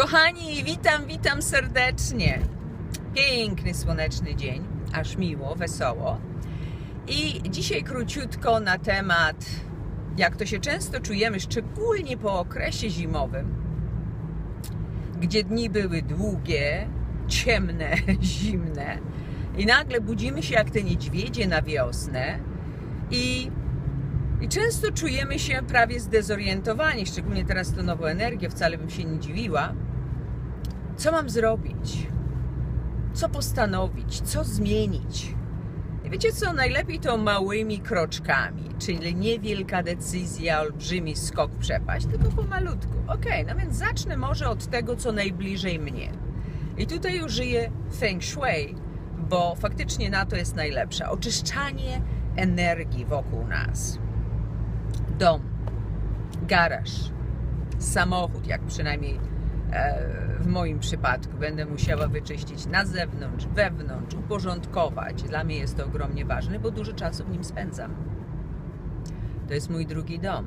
Kochani, witam, witam serdecznie. Piękny, słoneczny dzień, aż miło, wesoło. I dzisiaj króciutko na temat, jak to się często czujemy, szczególnie po okresie zimowym, gdzie dni były długie, ciemne, zimne i nagle budzimy się jak te niedźwiedzie na wiosnę i i często czujemy się prawie zdezorientowani, szczególnie teraz to nową energię, wcale bym się nie dziwiła. Co mam zrobić? Co postanowić? Co zmienić? I wiecie co? Najlepiej to małymi kroczkami, czyli niewielka decyzja, olbrzymi skok przepaść, tylko pomalutku. Ok, no więc zacznę może od tego, co najbliżej mnie. I tutaj użyję Feng Shui, bo faktycznie na to jest najlepsze. Oczyszczanie energii wokół nas dom, garaż, samochód, jak przynajmniej w moim przypadku, będę musiała wyczyścić na zewnątrz, wewnątrz, uporządkować. Dla mnie jest to ogromnie ważne, bo dużo czasu w nim spędzam. To jest mój drugi dom.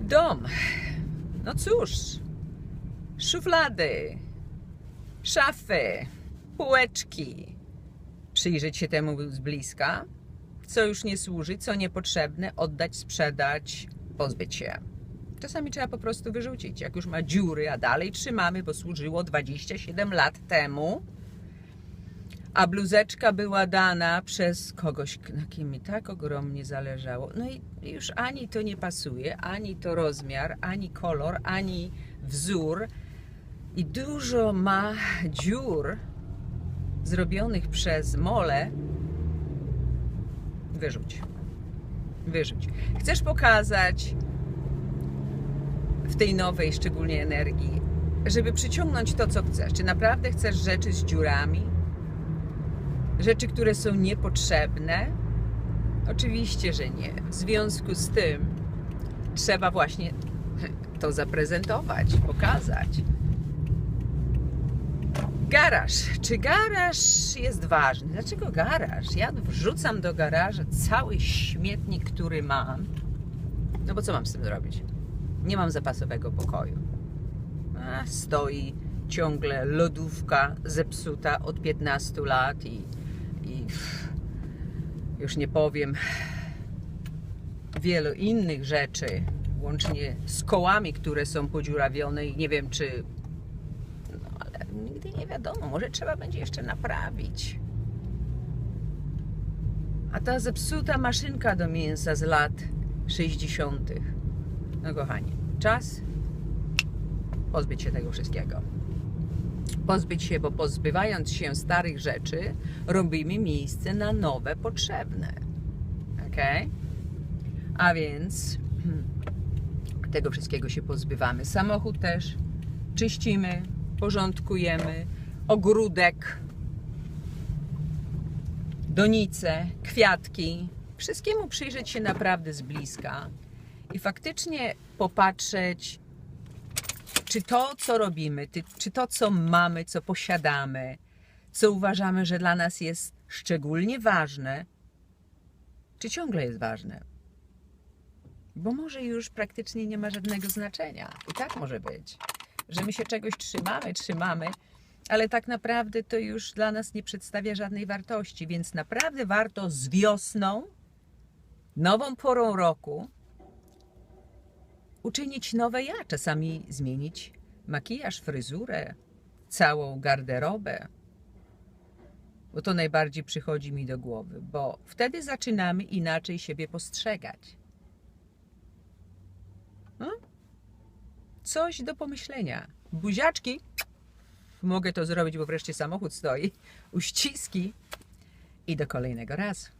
Dom. No cóż, szuflady, szafy, półeczki. Przyjrzeć się temu z bliska co już nie służy, co niepotrzebne, oddać, sprzedać, pozbyć się. Czasami trzeba po prostu wyrzucić. Jak już ma dziury, a dalej trzymamy, bo służyło 27 lat temu, a bluzeczka była dana przez kogoś, na kim mi tak ogromnie zależało. No i już ani to nie pasuje, ani to rozmiar, ani kolor, ani wzór. I dużo ma dziur zrobionych przez mole, wyrzuć. Wyrzuć. Chcesz pokazać w tej nowej, szczególnie energii, żeby przyciągnąć to, co chcesz. Czy naprawdę chcesz rzeczy z dziurami? Rzeczy, które są niepotrzebne? Oczywiście, że nie. W związku z tym trzeba właśnie to zaprezentować, pokazać. Garaż. Czy garaż jest ważny? Dlaczego garaż? Ja wrzucam do garaża cały śmietnik, który mam. No bo co mam z tym zrobić? Nie mam zapasowego pokoju. Stoi ciągle lodówka zepsuta od 15 lat i, i już nie powiem wielu innych rzeczy, łącznie z kołami, które są podziurawione i nie wiem, czy nigdy nie wiadomo, może trzeba będzie jeszcze naprawić. A ta zepsuta maszynka do mięsa z lat 60. No kochani, czas pozbyć się tego wszystkiego. Pozbyć się, bo pozbywając się starych rzeczy, robimy miejsce na nowe, potrzebne. Ok? A więc tego wszystkiego się pozbywamy. Samochód też czyścimy, porządkujemy, ogródek, donice, kwiatki. Wszystkiemu przyjrzeć się naprawdę z bliska i faktycznie popatrzeć, czy to, co robimy, czy to, co mamy, co posiadamy, co uważamy, że dla nas jest szczególnie ważne, czy ciągle jest ważne. Bo może już praktycznie nie ma żadnego znaczenia. I tak może być że my się czegoś trzymamy, trzymamy, ale tak naprawdę to już dla nas nie przedstawia żadnej wartości, więc naprawdę warto z wiosną, nową porą roku, uczynić nowe ja, czasami zmienić makijaż, fryzurę, całą garderobę. Bo to najbardziej przychodzi mi do głowy, bo wtedy zaczynamy inaczej siebie postrzegać. Hmm? coś do pomyślenia. Buziaczki, mogę to zrobić, bo wreszcie samochód stoi, uściski i do kolejnego razu.